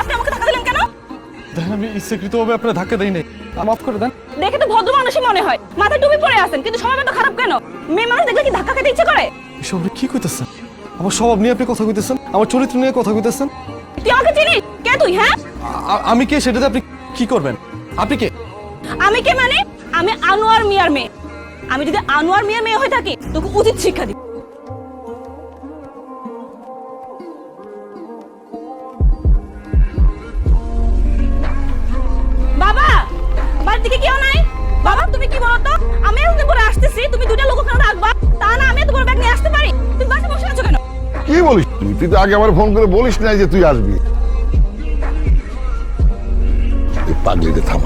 আপনি আমাকে ধাক্কা দিলেন কেন? দেখেন আমি ইচ্ছাকৃতভাবে আপনার ধাক্কা দেই নাই। মাফ করে দেন। দেখে তো ভদ্র মানুষই মনে হয়। মাথায় টুপি পরে আছেন কিন্তু সময় তো খারাপ কেন? মেয়ে মানুষ দেখলে কি ধাক্কা খেতে ইচ্ছে করে? এসব আপনি কি কইতেছেন? আমার স্বভাব নিয়ে আপনি কথা কইতেছেন? আমার চরিত্র নিয়ে কথা কইতেছেন? তুই আমাকে চিনিস? কে তুই হ্যাঁ? আমি কে? সেটাতে আপনি কি করবেন? আপনি কে? আমি কে মানে? আমি আনোয়ার মিয়ার মেয়ে। আমি যদি আনোয়ার মিয়ার মেয়ে হয়ে থাকি তোকে উচিত শিক্ষা দিব। বাড়ির দিকে কেউ নাই? বাবা, তুমি কি বলো তো আমি এতদিন পরে আসতেছি, তুমি দুইটা লোক ওখানে রাখবা তা না আমি তোমার ব্যাগ নিয়ে আসতে পারি। তুমি বাসে বসে আছো কেন? কি বলিস তুই? তুই তো আগে আমার ফোন করে বলিস নাই যে তুই আসবি। পাগলিতে থাম।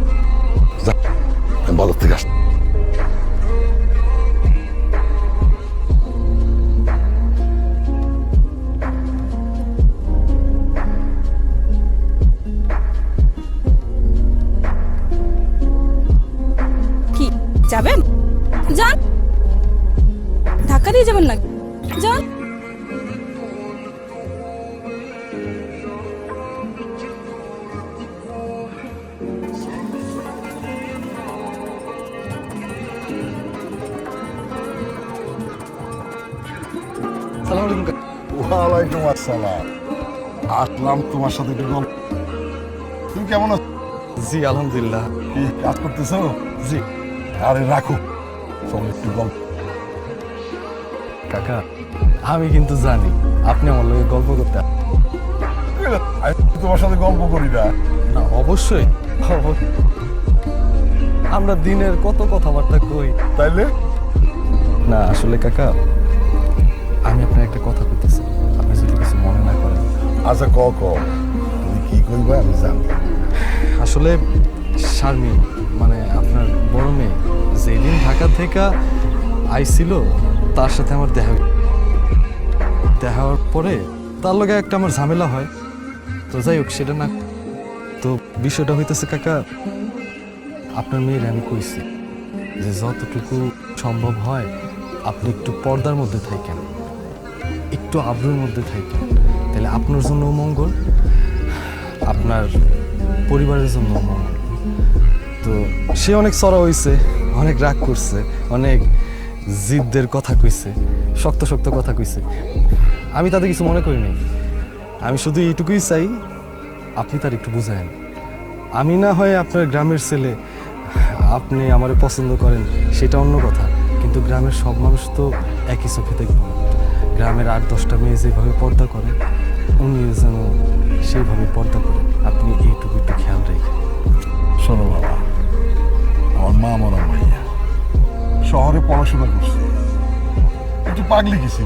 যাবেন যান। ধাক্কা দিয়ে যাবেন না যান। ওয়ালাইকুম আসসালাম। আসলাম তোমার সাথে একটু গল্প। তুমি কেমন আছো? জি আলহামদুলিল্লাহ। কি কাজ করতেছো? জি। আরে রাখো চলো একটু গল্প। কাকা আমি কিন্তু জানি আপনি আমার লগে গল্প করতে আমি তোমার সাথে গল্প করি না। না অবশ্যই। আমরা দিনের কত কথাবার্তা কই। তাইলে? না আসলে কাকা আমি আপনার একটা কথা কইতেছি। আপনি যদি কিছু মনে না করেন। আচ্ছা ক ক। তুমি কি কইবা আমি জানি। আসলে শারমিন মানে আপনার ঢাকা থেকে আইছিল, তার সাথে আমার দেখা দেখা হওয়ার পরে তার লগে একটা আমার ঝামেলা হয়। তো যাই হোক, সেটা না তো বিষয়টা হইতেছে, কাকা, আপনার মেয়ের আমি কইছি যে যতটুকু সম্ভব হয়, আপনি একটু পর্দার মধ্যে থাকেন। একটু আব্রুর মধ্যে থাকেন। তাহলে আপনার জন্য মঙ্গল, আপনার পরিবারের জন্য মঙ্গল। তো সে অনেক সরা হইছে। অনেক রাগ করছে, অনেক জিদদের কথা কইছে, শক্ত শক্ত কথা কইছে। আমি তাতে কিছু মনে করি নাই। আমি শুধু এইটুকুই চাই, আপনি তার একটু বুঝায়েন। আমি না হয় আপনার গ্রামের ছেলে, আপনি আমারে পছন্দ করেন, সেটা অন্য কথা। কিন্তু গ্রামের সব মানুষ তো একই চোখে দেখব। গ্রামের আট, দশটা মেয়ে যেভাবে পর্দা করে উনি যেন সেইভাবে পর্দা করে। আপনি এইটুকু একটু খেয়াল রেখে পড়াশোনা করছে। একটু পাগলি গেছি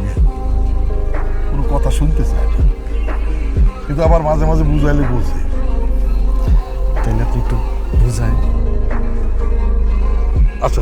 কোনো কথা শুনতে চায় কিন্তু আবার মাঝে মাঝে বুঝাইলে বলছে তাহলে আপনি একটু বুঝায়। আচ্ছা।